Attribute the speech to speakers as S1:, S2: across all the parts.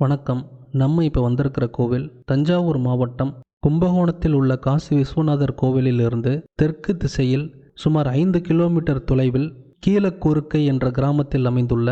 S1: வணக்கம். நம்ம இப்போ வந்திருக்கிற கோவில் தஞ்சாவூர் மாவட்டம் கும்பகோணத்தில் உள்ள காசி விஸ்வநாதர் கோவிலிலிருந்து தெற்கு திசையில் சுமார் ஐந்து கிலோமீட்டர் தொலைவில் கீழக்கூறுக்கை என்ற கிராமத்தில் அமைந்துள்ள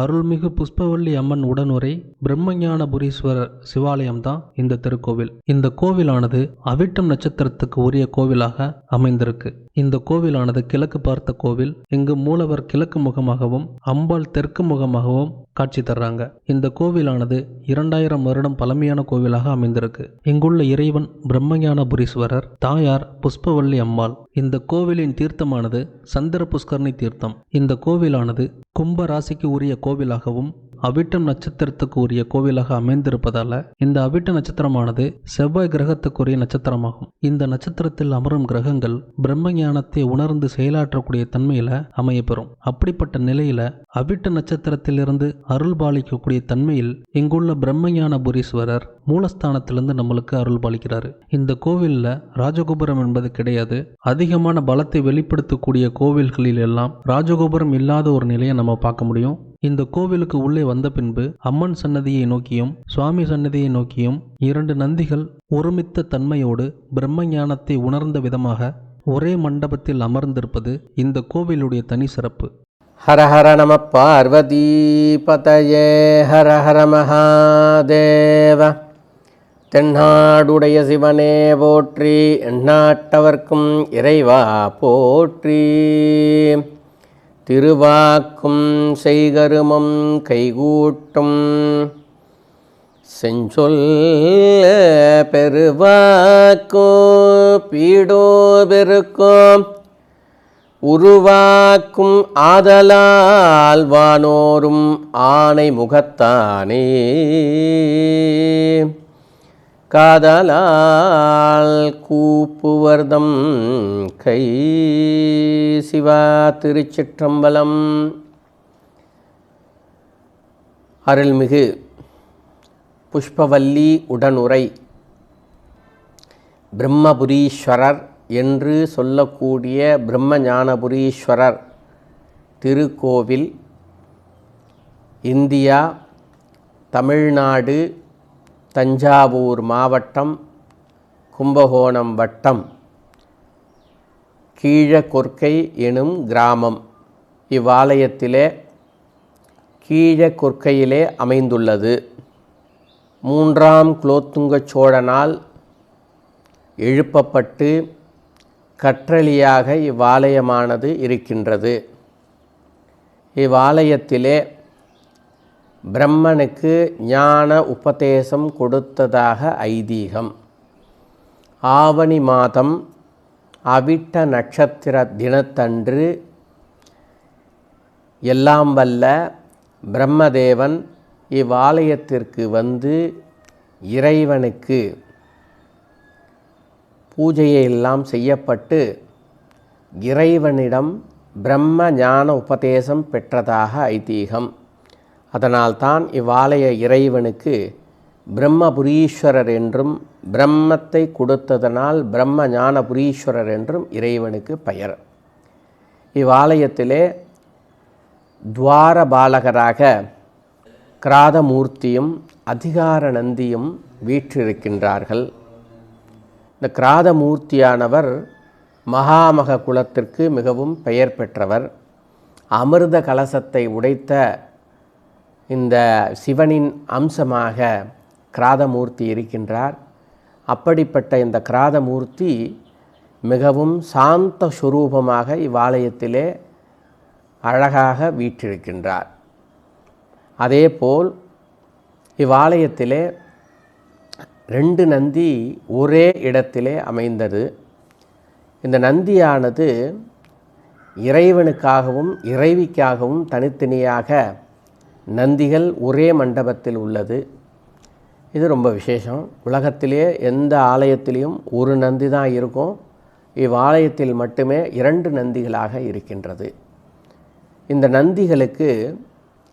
S1: அருள்மிகு புஷ்பவல்லி அம்மன் உடனுரை பிரம்மஞானபுரீஸ்வரர் சிவாலயம்தான் இந்த திருக்கோவில். இந்த கோவிலானது அவிட்டம் நட்சத்திரத்துக்கு உரிய கோவிலாக அமைந்திருக்கு. இந்த கோவிலானது கிழக்கு பார்த்த கோவில் இங்கு மூலவர் கிழக்கு முகமாகவும் அம்பாள் தெற்கு முகமாகவும் காட்சி தர்றாங்க. இந்த கோவிலானது இரண்டாயிரம் வருடம் பழமையான கோவிலாக அமைந்திருக்கு. இங்குள்ள இறைவன் பிரம்மஞானபுரீஸ்வரர் தாயார் புஷ்பவல்லி அம்பாள் இந்த கோவிலின் தீர்த்தமானது சந்திர புஷ்கரணி தீர்த்தம். இந்த கோவிலானது கும்ப ராசிக்கு உரிய கோவிலாகவும் அவிட்டம் நட்சத்திரத்துக்கு உரிய கோவிலாக அமைந்திருப்பதால இந்த அவிட்ட நட்சத்திரமானது செவ்வாய் கிரகத்துக்குரிய நட்சத்திரமாகும். இந்த நட்சத்திரத்தில் அமரும் கிரகங்கள் பிரம்ம ஞானத்தை உணர்ந்து செயலாற்றக்கூடிய தன்மையில அமையப்பெறும். அப்படிப்பட்ட நிலையில அவிட்ட நட்சத்திரத்திலிருந்து அருள் பாலிக்கக்கூடிய தன்மையில் இங்குள்ள பிரம்மஞான புரீஸ்வரர் மூலஸ்தானத்திலிருந்து நம்மளுக்கு அருள் பாலிக்கிறாரு. இந்த கோவிலில் ராஜகோபுரம் என்பது கிடையாது. அதிகமான பலத்தை வெளிப்படுத்தக்கூடிய கோவில்களில் எல்லாம் ராஜகோபுரம் இல்லாத ஒரு நிலையை நம்ம பார்க்க முடியும். இந்த கோவிலுக்கு உள்ளே வந்த பின்பு அம்மன் சன்னதியை நோக்கியும் சுவாமி சன்னதியை நோக்கியும் இரண்டு நந்திகள் ஒருமித்த தன்மையோடு பிரம்ம ஞானத்தை உணர்ந்த விதமாக ஒரே மண்டபத்தில் அமர்ந்திருப்பது இந்த கோவிலுடைய தனி சிறப்பு.
S2: ஹரஹர நம பார்வதீபதயே ஹர மகாதேவ. தென்னாடுடைய சிவனே போற்றி எண்ணாட்டவர்க்கும் இறைவா போற்றி. திருவாக்கும் செய்கருமம் கைகூட்டும். செஞ்சொல் பெருவாக்கோ பீடோ பெருக்கும் உருவாக்கும் ஆதலால் வானோரும் ஆணை முகத்தானே காதலால் கூப்புவர்தம் கை சிவா திருச்சிற்றம்பலம். அருள்மிகு புஷ்பவல்லி உடனுரை. பிரம்மபுரீஸ்வரர் என்று சொல்லக்கூடிய பிரம்மஞானபுரீஸ்வரர் திருக்கோவில் இந்தியா தமிழ்நாடு தஞ்சாவூர் மாவட்டம் கும்பகோணம் வட்டம் கீழக்கொற்கை எனும் கிராமம். இவ்வாலயத்திலே கீழக்கொற்கையிலே அமைந்துள்ளது. மூன்றாம் குலோத்துங்க சோழனால் எழுப்பப்பட்டு கற்றளியாக இவ்வாலயமானது இருக்கின்றது. இவ்வாலயத்திலே பிரம்மனுக்கு ஞான உபதேசம் கொடுத்ததாக ஐதீகம். ஆவணி மாதம் அவிட்ட நட்சத்திர தினத்தன்று எல்லாம் வல்ல பிரம்மதேவன் இவ்வாலயத்திற்கு வந்து இறைவனுக்கு பூஜையெல்லாம் செய்யப்பட்டு இறைவனிடம் பிரம்ம ஞான உபதேசம் பெற்றதாக ஐதீகம். அதனால்தான் இவ்வாலய இறைவனுக்கு பிரம்மபுரீஸ்வரர் என்றும் பிரம்மத்தை கொடுத்ததனால் பிரம்ம ஞானபுரீஸ்வரர் என்றும் இறைவனுக்கு பெயர். இவ்வாலயத்திலே துவார பாலகராக கிராதமூர்த்தியும் அதிகார நந்தியும் வீற்றிருக்கின்றார்கள். இந்த கிராதமூர்த்தியானவர் மகாமக குலத்திற்கு மிகவும் பெயர் பெற்றவர். அமிர்த கலசத்தை உடைத்த இந்த சிவனின் அம்சமாக கிராதமூர்த்தி இருக்கின்றார். அப்படிப்பட்ட இந்த கிராதமூர்த்தி மிகவும் சாந்த சுரூபமாக இவ்வாலயத்திலே அழகாக வீற்றிருக்கின்றார். அதேபோல் இவ்வாலயத்திலே ரெண்டு நந்தி ஒரே இடத்திலே அமைந்தது. இந்த நந்தியானது இறைவனுக்காகவும் இறைவிக்காகவும் தனித்தனியாக நந்திகள் ஒரே மண்டபத்தில் உள்ளது. இது ரொம்ப விசேஷம். உலகத்திலே எந்த ஆலயத்திலையும் ஒரு நந்தி தான் இருக்கும். இவ்வாலயத்தில் மட்டுமே இரண்டு நந்திகளாக இருக்கின்றது. இந்த நந்திகளுக்கு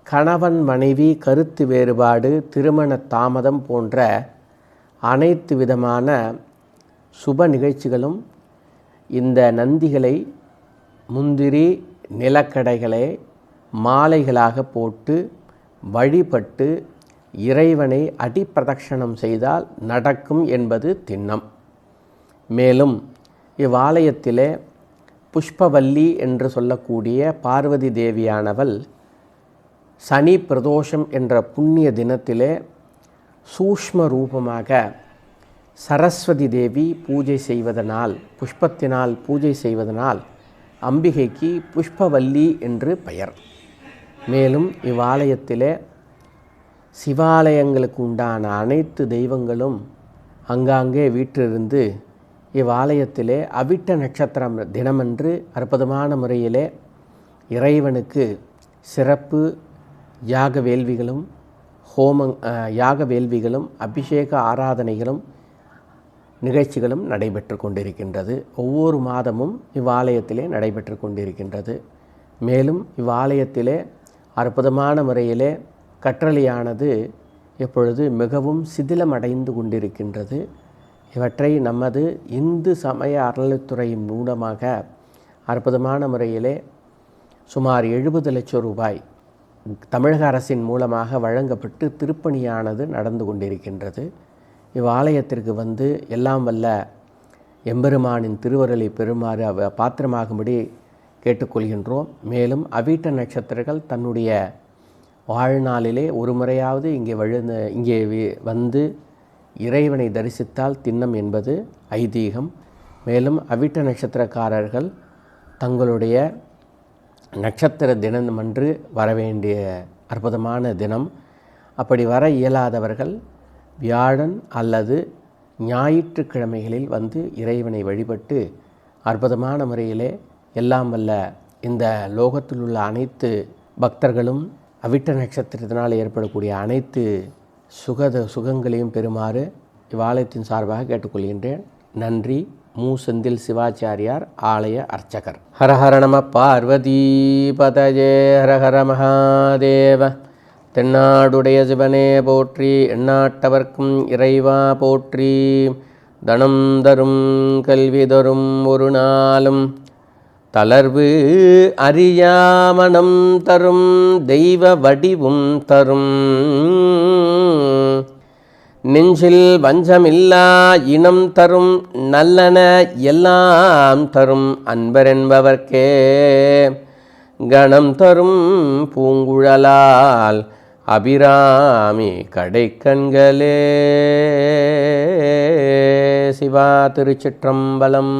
S2: கணவன் மனைவி கருத்து வேறுபாடு திருமண தாமதம் போன்ற அனைத்து விதமான சுப நிகழ்ச்சிகளும் இந்த நந்திகளை முந்திரி நிலக்கடைகளை மாலைகளாக போட்டு வழிபட்டு இறைவனை அடிப்பிரதட்சணம் செய்தால் நடக்கும் என்பது திண்ணம். மேலும் இவ்வாலயத்திலே புஷ்பவல்லி என்று சொல்லக்கூடிய பார்வதி தேவியானவள் சனி பிரதோஷம் என்ற புண்ணிய தினத்திலே சூஷ்ம ரூபமாக சரஸ்வதி தேவி பூஜை செய்வதனால் புஷ்பத்தினால் பூஜை செய்வதனால் அம்பிகைக்கு புஷ்பவல்லி என்று பெயர். மேலும் இவ்வாலயத்திலே சிவாலயங்களுக்கு உண்டான அனைத்து தெய்வங்களும் அங்காங்கே வீற்றிருந்து இவ்வாலயத்திலே அவிட்ட நட்சத்திரம் தினமன்று அற்புதமான முறையிலே இறைவனுக்கு சிறப்பு யாக வேள்விகளும் ஹோமங் யாக வேள்விகளும் அபிஷேக ஆராதனைகளும் நிகழ்ச்சிகளும் நடைபெற்று கொண்டிருக்கின்றது. ஒவ்வொரு மாதமும் இவ்வாலயத்திலே நடைபெற்று கொண்டிருக்கின்றது. மேலும் இவ்வாலயத்திலே அற்புதமான முறையிலே கற்றலியானது இப்பொழுது மிகவும் சிதிலமடைந்து கொண்டிருக்கின்றது. இவற்றை நமது இந்து சமய அறநிலைத்துறையின் மூலமாக அற்புதமான முறையிலே சுமார் எழுபது லட்சம் ரூபாய் தமிழக அரசின் மூலமாக வழங்கப்பட்டு திருப்பணியானது நடந்து கொண்டிருக்கின்றது. இவ்வாலயத்திற்கு வந்து எல்லாம் வல்ல எம்பெருமானின் திருவருளை பெறுமாறு அவ பாத்திரமாகும்படி கேட்டுக்கொள்கின்றோம். மேலும் அவிட்ட நட்சத்திரங்கள் தன்னுடைய வாழ்நாளிலே ஒரு முறையாவது இங்கே விழுந்த இங்கே வி- வந்து இறைவனை தரிசித்தால் திண்ணம் என்பது ஐதீகம். மேலும் அவிட்ட நட்சத்திரக்காரர்கள் தங்களுடைய நட்சத்திர தினமன்று வர வேண்டிய அற்புதமான தினம். அப்படி வர இயலாதவர்கள் வியாழன் அல்லது ஞாயிற்றுக்கிழமைகளில் வந்து இறைவனை வழிபட்டு அற்புதமான முறையிலே எல்லாம் வல்ல இந்த லோகத்தில் உள்ள அனைத்து பக்தர்களும் அவிட்ட நட்சத்திரத்தினால் ஏற்படக்கூடிய அனைத்து சுகத சுகங்களையும் பெறுமாறு இவ்வாலயத்தின் சார்பாக கேட்டுக்கொள்கின்றேன். நன்றி. மூ செந்தில் சிவாச்சாரியார் ஆலய அர்ச்சகர். ஹரஹர நம பார்வதி பதஜே. ஹரஹர மகாதேவ. தென்னாடுடைய சிவனே போற்றி எண்ணாட்டவர்க்கும் இறைவா போற்றி. தனம் தரும் கல்வி தரும் ஒரு நாளும் தளர்வு அறியாமணம் தரும் தெய்வ வடிவும் தரும். நெஞ்சில் வஞ்சமில்லா இனம் தரும் நல்லன எல்லாம் தரும். அன்பரென்பவர்க்கே கணம் தரும் பூங்குழலால் அபிராமி கடைக்கண்களே. சிவா திருச்சிற்றம்பலம்.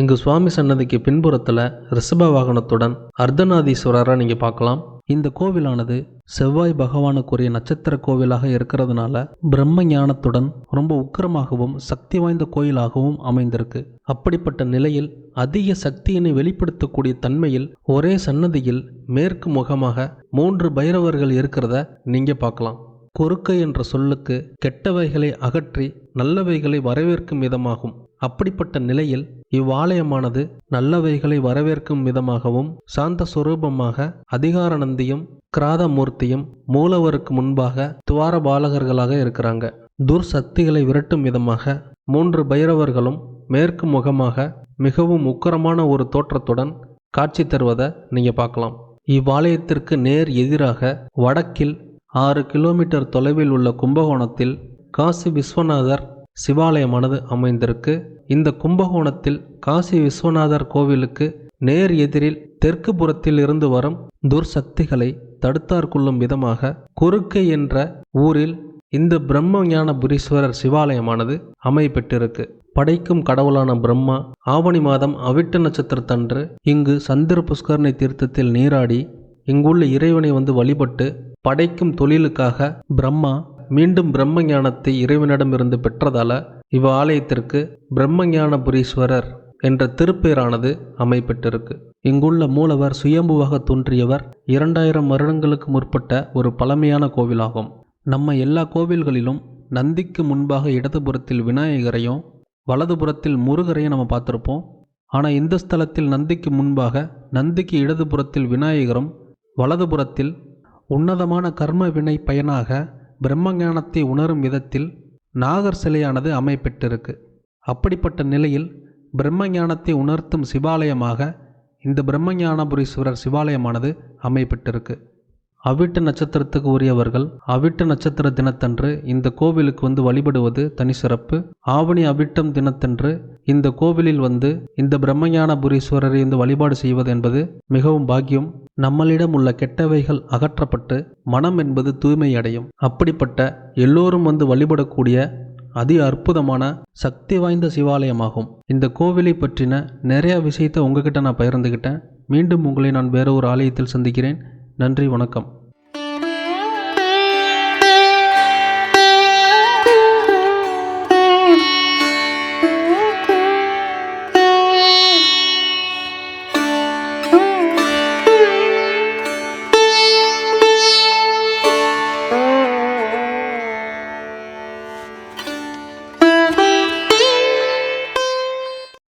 S1: இங்கு சுவாமி சன்னதிக்கு பின்புறத்தில் ரிஷப வாகனத்துடன் அர்த்தநாதீஸ்வரரை நீங்கள் பார்க்கலாம். இந்த கோவிலானது செவ்வாய் பகவானுக்குரிய நட்சத்திர கோவிலாக இருக்கிறதுனால பிரம்ம ஞானத்துடன் ரொம்ப உக்கிரமாகவும் சக்தி வாய்ந்த கோயிலாகவும் அமைந்திருக்கு. அப்படிப்பட்ட நிலையில் அதிக சக்தியினை வெளிப்படுத்தக்கூடிய தன்மையில் ஒரே சன்னதியில் மேற்கு முகமாக மூன்று பைரவர்கள் இருக்கிறத நீங்க பார்க்கலாம். கொறுக்கை என்ற சொல்லுக்கு கெட்டவைகளை அகற்றி நல்லவைகளை வரவேற்கும் விதமாகும். அப்படிப்பட்ட நிலையில் இவ்வாலயமானது நல்லவைகளை வரவேற்கும் விதமாகவும் சாந்த சுரூபமாக அதிகாரநந்தியும் கிராதமூர்த்தியும் மூலவருக்கு முன்பாக துவார பாலகர்களாக இருக்கிறாங்க. துர்சக்திகளை விரட்டும் விதமாக மூன்று பைரவர்களும் மேற்கு முகமாக மிகவும் உக்கரமான ஒரு தோற்றத்துடன் காட்சி தருவதை நீங்க பார்க்கலாம். இவ்வாலயத்திற்கு நேர் எதிராக வடக்கில் ஆறு கிலோமீட்டர் தொலைவில் உள்ள கும்பகோணத்தில் காசி விஸ்வநாதர் சிவாலயமானது அமைந்திருக்கு. இந்த கும்பகோணத்தில் காசி விஸ்வநாதர் கோவிலுக்கு நேர் எதிரில் தெற்கு புறத்தில் இருந்து வரும் துர்சக்திகளை தடுத்தார்கொள்ளும் விதமாக குறுக்கை என்ற ஊரில் இந்த பிரம்ம ஞானபுரீஸ்வரர் சிவாலயமானது அமைப்பெற்றிருக்கு படைக்கும் கடவுளான பிரம்மா ஆவணி மாதம் அவிட்ட நட்சத்திரத்தன்று இங்கு சந்திர புஷ்கரணை தீர்த்தத்தில் நீராடி இங்குள்ள இறைவனை வந்து வழிபட்டு படைக்கும் தொழிலுக்காக பிரம்மா மீண்டும் பிரம்ம ஞானத்தை இறைவனிடமிருந்து பெற்றதால இவ் ஆலயத்திற்கு பிரம்மஞானபுரீஸ்வரர் என்ற திருப்பெயரானது அமைப்பெற்றிருக்கு. இங்குள்ள மூலவர் சுயம்புவாக தோன்றியவர் இரண்டாயிரம் வருடங்களுக்கு முற்பட்ட ஒரு பழமையான கோவிலாகும். நம்ம எல்லா கோவில்களிலும் நந்திக்கு முன்பாக இடதுபுறத்தில் விநாயகரையும் வலதுபுறத்தில் முருகரையும் நம்ம பார்த்துருப்போம். ஆனால் இந்த ஸ்தலத்தில் நந்திக்கு முன்பாக நந்திக்கு இடதுபுறத்தில் விநாயகரும் வலதுபுறத்தில் உன்னதமான கர்ம வினை பயனாக பிரம்மஞானத்தை உணரும் விதத்தில் நாகர் சிலையானது அமைப்பெற்றிருக்கு அப்படிப்பட்ட நிலையில் பிரம்மஞானத்தை உணர்த்தும் சிவாலயமாக இந்த பிரம்மஞானபுரீஸ்வரர் சிவாலயமானது அமைப்பெற்றிருக்கு அவிட்ட நட்சத்திரத்துக்கு உரியவர்கள் அவிட்ட நட்சத்திர தினத்தன்று இந்த கோவிலுக்கு வந்து வழிபடுவது தனி சிறப்பு. ஆவணி அவிட்டம் தினத்தன்று இந்த கோவிலில் வந்து இந்த பிரம்மஞானபுரீஸ்வரரை வந்து வழிபாடு செய்வது என்பது மிகவும் பாக்கியம். நம்மளிடம் உள்ள கெட்டவைகள் அகற்றப்பட்டு மனம் என்பது தூய்மை அடையும். அப்படிப்பட்ட எல்லோரும் வந்து வழிபடக்கூடிய அதி அற்புதமான சக்தி வாய்ந்த சிவாலயமாகும். இந்த கோவிலை பற்றின நிறைய விஷயத்தை உங்ககிட்ட நான் பகிர்ந்துக்கிட்டேன் மீண்டும் உங்களை நான் வேற ஒரு ஆலயத்தில் சந்திக்கிறேன். நன்றி வணக்கம்.